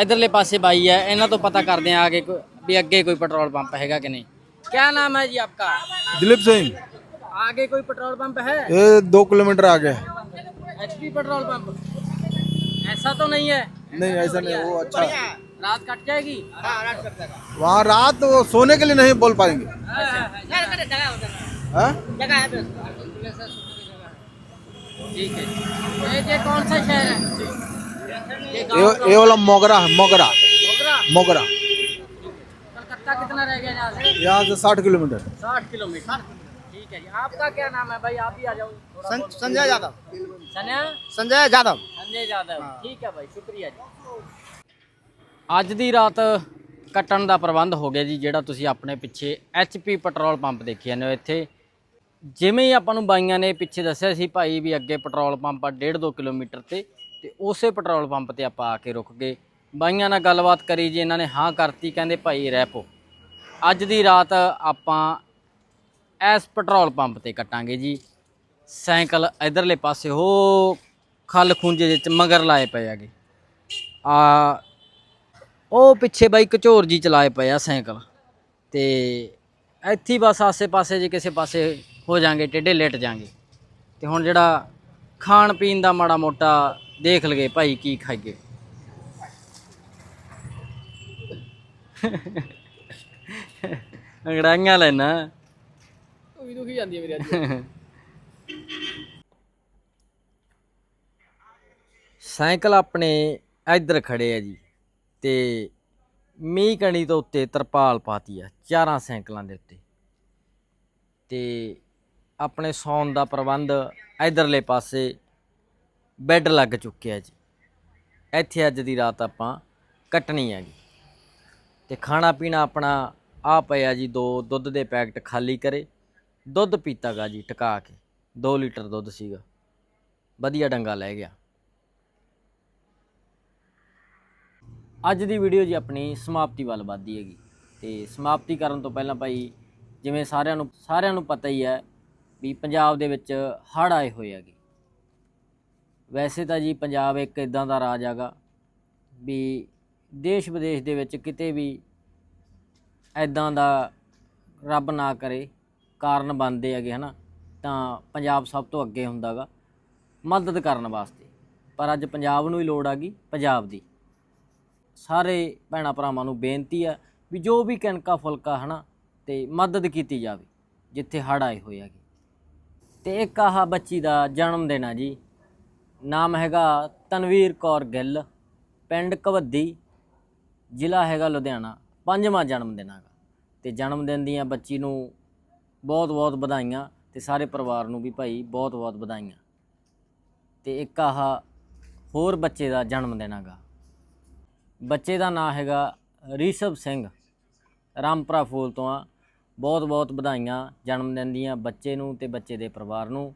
ਇਧਰਲੇ ਪਾਸੇ ਬਾਈ ਹੈ ਇਹਨਾਂ ਤੋਂ ਪਤਾ ਕਰਦੇ ਆ ਆਗੇ ਕੋਈ- भी अगे कोई पेट्रोल पंप हैगा कि नहीं? क्या नाम है जी आपका? दिलीप सिंह। आगे कोई पेट्रोल पंप है? ये दो किलोमीटर आगे एचपी पेट्रोल पंप। ऐसा तो नहीं है। नहीं ऐसा नहीं वो अच्छा। रात कट जाएगी? वहाँ रात वो सोने के लिए नहीं बोल पाएँगे। कौन सा शहर है? ये वाला मोगरा है मोगरा? मोगरा। मोगरा कलकत्ता कितना रह गया यहाँ से यहाँ से साठ किलोमीटर साठ किलोमीटर ठीक है जी आपका क्या नाम है भाई आप ही आ जाओ थोड़ा बहुत। संजय यादव सन्या संजय यादव ਸੰਜੇ ਜਾਦਵ ਠੀਕ ਹੈ ਭਾਈ ਸ਼ੁਕਰੀਆ ਜੀ ਅੱਜ ਦੀ ਰਾਤ ਕੱਟਣ ਦਾ ਪ੍ਰਬੰਧ ਹੋ ਗਿਆ ਜੀ ਜਿਹੜਾ ਤੁਸੀਂ ਆਪਣੇ ਪਿੱਛੇ ਐਚਪੀ ਪੈਟਰੋਲ ਪੰਪ ਦੇਖੀ ਜਾਂਦੇ ਹੋ ਇੱਥੇ ਜਿਵੇਂ ਹੀ ਆਪਾਂ ਨੂੰ ਬਾਈਆਂ ਨੇ ਪਿੱਛੇ ਦੱਸਿਆ ਸੀ ਭਾਈ ਵੀ ਅੱਗੇ ਪੈਟਰੋਲ ਪੰਪ ਆ 1.5 ਕਿਲੋਮੀਟਰ ਤੇ ਤੇ ਉਸੇ ਪੈਟਰੋਲ ਪੰਪ ਤੇ ਆਪਾਂ ਆ ਕੇ ਰੁਕ ਗਏ ਬਾਈਆਂ ਨਾਲ ਗੱਲਬਾਤ ਕਰੀ ਜੀ ਇਹਨਾਂ ਨੇ ਹਾਂ ਕਰਤੀ ਕਹਿੰਦੇ ਭਾਈ ਰਹਿ ਪੋ ਅੱਜ ਦੀ ਰਾਤ ਆਪਾਂ ਇਸ ਪੈਟਰੋਲ ਪੰਪ ਤੇ ਕੱਟਾਂਗੇ ਜੀ। ਸਾਈਕਲ ਇਧਰਲੇ ਪਾਸੇ ਹੋ ਖਲ ਖੁੰਝੇ ਵਿੱਚ ਮਗਰ ਲਾਏ ਪਏ ਹੈਗੇ। ਆ, ਉਹ ਪਿੱਛੇ ਬਾਈ ਕਚੋਰ ਜੀ ਚਲਾਏ ਪਏ ਆ ਸਾਈਕਲ। ਤੇ ਇੱਥੇ ਬਸ ਆਸੇ-ਪਾਸੇ ਜੇ ਕਿਸੇ ਪਾਸੇ ਹੋ ਜਾਾਂਗੇ, ਟੇਢੇ ਲੇਟ ਜਾਾਂਗੇ। ਤੇ ਹੁਣ ਜਿਹੜਾ ਖਾਣ ਪੀਣ ਦਾ ਮਾੜਾ ਮੋਟਾ ਦੇਖ ਲਗੇ ਭਾਈ ਕੀ ਖਾਈਏ। ਅੰਗੜਾਈਆਂ ਲੈਣਾ ਉਹ ਵੀ ਦੁਖੀ ਜਾਂਦੀ ਹੈ ਮੇਰੀ ਅੱਜ। ਸਾਈਕਲ ਆਪਣੇ ਇੱਧਰ ਖੜੇ ਆ ਜੀ ਤੇ ਮੀਂਹ ਕਣੀ ਤੋਂ ਉੱਤੇ ਤਰਪਾਲ ਪਾਤੀ ਆ ਚਾਰਾਂ ਸਾਈਕਲਾਂ ਦੇ ਉੱਤੇ। ਤੇ ਆਪਣੇ ਸੌਣ ਦਾ ਪ੍ਰਬੰਧ ਇੱਧਰਲੇ ਪਾਸੇ ਬੈੱਡ ਲੱਗ ਚੁੱਕਿਆ ਜੀ। ਇੱਥੇ ਅੱਜ ਦੀ ਰਾਤ ਆਪਾਂ ਕੱਟਣੀ ਹੈਗੀ। ਤੇ ਖਾਣਾ ਪੀਣਾ ਆਪਣਾ ਆ ਪਿਆ ਜੀ ਦੋ, ਦੁੱਧ ਦੇ ਪੈਕਟ ਖਾਲੀ ਕਰੇ। ਦੁੱਧ ਪੀਤਾਗਾ ਜੀ ਟਕਾ ਕੇ। 2 ਲੀਟਰ ਦੁੱਧ ਸੀਗਾ। ਵਧੀਆ ਡੰਗਾ ਲੈ ਗਿਆ। ਅੱਜ ਦੀ ਵੀਡੀਓ ਜੀ ਆਪਣੀ ਸਮਾਪਤੀ ਵੱਲ ਵੱਧਦੀ ਹੈਗੀ। ਤੇ ਸਮਾਪਤੀ ਕਰਨ ਤੋਂ ਪਹਿਲਾਂ ਭਾਈ, ਜਿਵੇਂ ਸਾਰਿਆਂ ਨੂੰ ਸਾਰਿਆਂ ਨੂੰ ਪਤਾ ਹੀ ਹੈ ਵੀ ਪੰਜਾਬ ਦੇ ਵਿੱਚ ਹੜ੍ਹ ਆਏ ਹੋਏ ਹੈਗੇ। ਵੈਸੇ ਤਾਂ ਜੀ ਪੰਜਾਬ ਇੱਕ ਇਦਾਂ ਦਾ ਰਾਜ ਹੈਗਾ ਵੀ ਦੇਸ਼ ਵਿਦੇਸ਼ ਦੇ ਵਿੱਚ ਕਿਤੇ ਵੀ ਐਦਾਂ ਦਾ ਰੱਬ ਨਾ ਕਰੇ, ਕਾਰਨ ਬਣਦੇ ਹੈਗੇ ਹਨਾ, ਤਾਂ ਪੰਜਾਬ ਸਭ ਤੋਂ ਅੱਗੇ ਹੁੰਦਾਗਾ, ਮਦਦ ਕਰਨ ਵਾਸਤੇ। ਪਰ ਅੱਜ ਪੰਜਾਬ ਨੂੰ ਹੀ ਲੋੜ ਆ ਗਈ ਪੰਜਾਬ ਦੀ। ਸਾਰੇ ਭੈਣਾਂ ਭਰਾਵਾਂ ਨੂੰ ਬੇਨਤੀ ਆ ਵੀ ਜੋ ਵੀ ਕਣਕਾ ਫੁਲਕਾ ਹਨਾ, ਤੇ ਮਦਦ ਕੀਤੀ ਜਾਵੇ, ਜਿੱਥੇ ਹੜ੍ਹ ਆਏ ਹੋਏ ਹੈਗੇ। ਤੇ ਇੱਕ ਆਹ ਬੱਚੀ ਦਾ ਜਨਮ ਦਿਨ ਆ ਜੀ। ਨਾਮ ਹੈਗਾ ਤਨਵੀਰ ਕੌਰ ਗਿੱਲ, ਪਿੰਡ ਕਵੱਦੀ ਜ਼ਿਲ੍ਹਾ ਹੈਗਾ ਲੁਧਿਆਣਾ, ਪੰਜਵਾਂ ਜਨਮ ਦਿਨ ਹੈਗਾ। ਤੇ ਜਨਮ ਦਿਨ ਦੀਆਂ ਬੱਚੀ ਨੂੰ ਬਹੁਤ ਬਹੁਤ ਵਧਾਈਆਂ ਤੇ ਸਾਰੇ ਪਰਿਵਾਰ ਨੂੰ ਵੀ ਭਾਈ ਬਹੁਤ ਬਹੁਤ ਵਧਾਈਆਂ। ਤੇ ਇੱਕ ਆਹ ਹੋਰ ਬੱਚੇ ਦਾ ਜਨਮ ਦਿਨ ਹੈਗਾ। ਬੱਚੇ ਦਾ ਨਾਂ ਹੈਗਾ ਰਿਸ਼ਵ ਸਿੰਘ। ਰਾਮਪਰਾ ਫੂਲ ਤੋਂ ਆ। ਬਹੁਤ ਬਹੁਤ ਵਧਾਈਆਂ ਜਨਮ ਦਿਨ ਦੀਆਂ ਬੱਚੇ ਨੂੰ ਤੇ ਬੱਚੇ ਦੇ ਪਰਿਵਾਰ ਨੂੰ।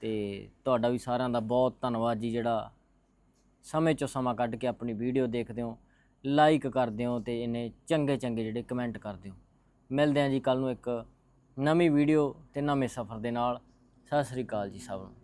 ਤੇ ਤੁਹਾਡਾ ਵੀ ਸਾਰਿਆਂ ਦਾ ਬਹੁਤ ਧੰਨਵਾਦ ਜੀ ਜਿਹੜਾ ਸਮੇਂ ਚੋਂ ਸਮਾਂ ਕੱਢ ਕੇ ਆਪਣੀ ਵੀਡੀਓ ਦੇਖਦੇ ਹੋ ਲਾਈਕ ਕਰਦੇ ਹੋ ਤੇ ਇਹਨੇ ਚੰਗੇ ਚੰਗੇ ਜਿਹੜੇ ਕਮੈਂਟ ਕਰਦੇ ਹੋ ਮਿਲਦੇ ਹਾਂ ਜੀ ਕੱਲ ਨੂੰ ਇੱਕ ਨਵੀਂ ਵੀਡੀਓ ਤੇ ਨਵੇਂ ਸਫ਼ਰ ਦੇ ਨਾਲ। ਸਤਿ ਸ੍ਰੀ ਅਕਾਲ ਜੀ ਸਭ ਨੂੰ।